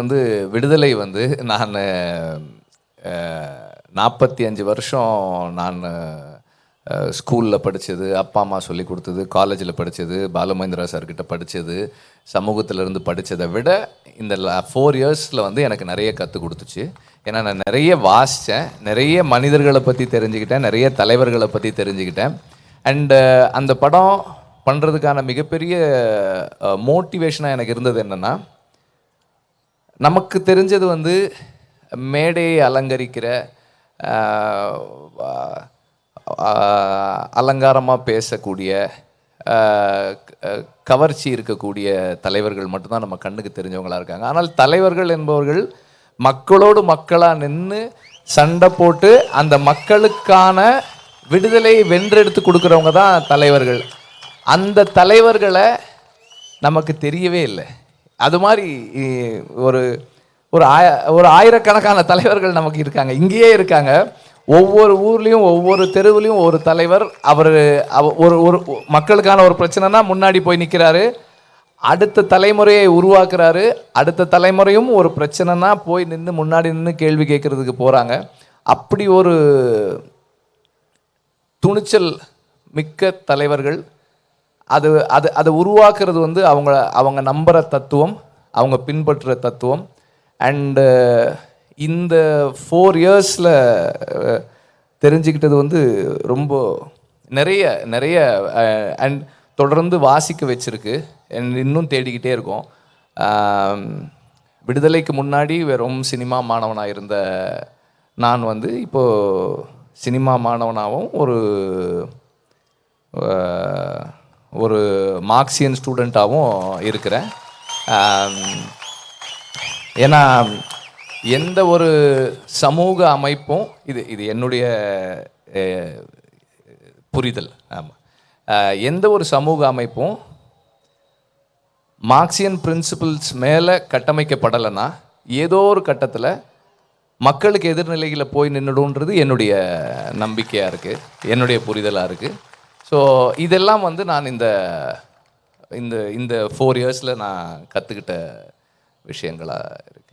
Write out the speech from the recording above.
வந்து விடுதலை வந்து நான் நாற்பத்தி அஞ்சு வருஷம் நான் ஸ்கூலில் படித்தது அப்பா அம்மா சொல்லி கொடுத்தது காலேஜில் படித்தது பாலமகேந்திரா சார்கிட்ட படித்தது சமூகத்திலேருந்து படித்ததை விட இந்த ஃபோர் இயர்ஸில் வந்து எனக்கு நிறைய கற்றுக் கொடுத்துச்சு. ஏன்னா நான் நிறைய வாசித்தேன் நிறைய மனிதர்களை பற்றி தெரிஞ்சுக்கிட்டேன் நிறைய தலைவர்களை பற்றி தெரிஞ்சுக்கிட்டேன். அண்டு அந்த படம் பண்ணுறதுக்கான மிகப்பெரிய மோட்டிவேஷனாக எனக்கு இருந்தது என்னென்னா நமக்கு தெரிஞ்சது வந்து மேடையை அலங்கரிக்கிற அலங்காரமாக பேசக்கூடிய கவர்ச்சி இருக்கக்கூடிய தலைவர்கள் மட்டும்தான் நம்ம கண்ணுக்கு தெரிஞ்சவங்களா இருக்காங்க. ஆனால் தலைவர்கள் என்பவர்கள் மக்களோடு மக்களாக நின்று சண்டை போட்டு அந்த மக்களுக்கான விடுதலையை வென்றெடுத்து கொடுக்குறவங்க தான் தலைவர்கள். அந்த தலைவர்களை நமக்கு தெரியவே இல்லை. அது மாதிரி ஒரு ஒரு ஆய ஒரு ஆயிரக்கணக்கான தலைவர்கள் நமக்கு இருக்காங்க. இங்கேயே இருக்காங்க. ஒவ்வொரு ஊர்லேயும் ஒவ்வொரு தெருவுலேயும் ஒரு தலைவர் அவர் ஒரு ஒரு மக்களுக்கான ஒரு பிரச்சனைனா முன்னாடி போய் நிற்கிறாரு அடுத்த தலைமுறையை உருவாக்குறாரு. அடுத்த தலைமுறையும் ஒரு பிரச்சனைனா போய் நின்று முன்னாடி நின்று கேள்வி கேட்குறதுக்கு போகிறாங்க அப்படி ஒரு துணிச்சல் மிக்க தலைவர்கள் அது அது அதை உருவாக்குறது வந்து அவங்க அவங்க நம்புகிற தத்துவம் அவங்க பின்பற்றுற தத்துவம். அண்டு இந்த ஃபோர் இயர்ஸில் தெரிஞ்சுக்கிட்டது வந்து ரொம்ப நிறைய நிறைய அண்ட் தொடர்ந்து வாசிக்க வச்சிருக்கு. இன்னும் தேடிக்கிட்டே இருக்கோம். விடுதலைக்கு முன்னாடி வெறும் சினிமா மாணவனாக இருந்த நான் வந்து இப்போது சினிமா மாணவனாகவும் ஒரு ஒரு மார்க்சியன் ஸ்டூடெண்ட்டாகவும் இருக்கிறேன். ஏன்னா எந்த ஒரு சமூக அமைப்பும் இது இது என்னுடைய புரிதல். ஆமாம் எந்த ஒரு சமூக அமைப்பும் மார்க்சியன் பிரின்சிபிள்ஸ் மேலே கட்டமைக்கப்படலைன்னா ஏதோ ஒரு கட்டத்தில் மக்களுக்கு எதிர்நிலைகளை போய் நின்றுடுன்றது என்னுடைய நம்பிக்கையாக இருக்குது என்னுடைய புரிதலாக இருக்குது ஸோ இதெல்லாம் வந்து நான் இந்த இந்த இந்த ஃபோர் இயர்ஸில் நான் கற்றுக்கிட்ட விஷயங்களாக இருக்குது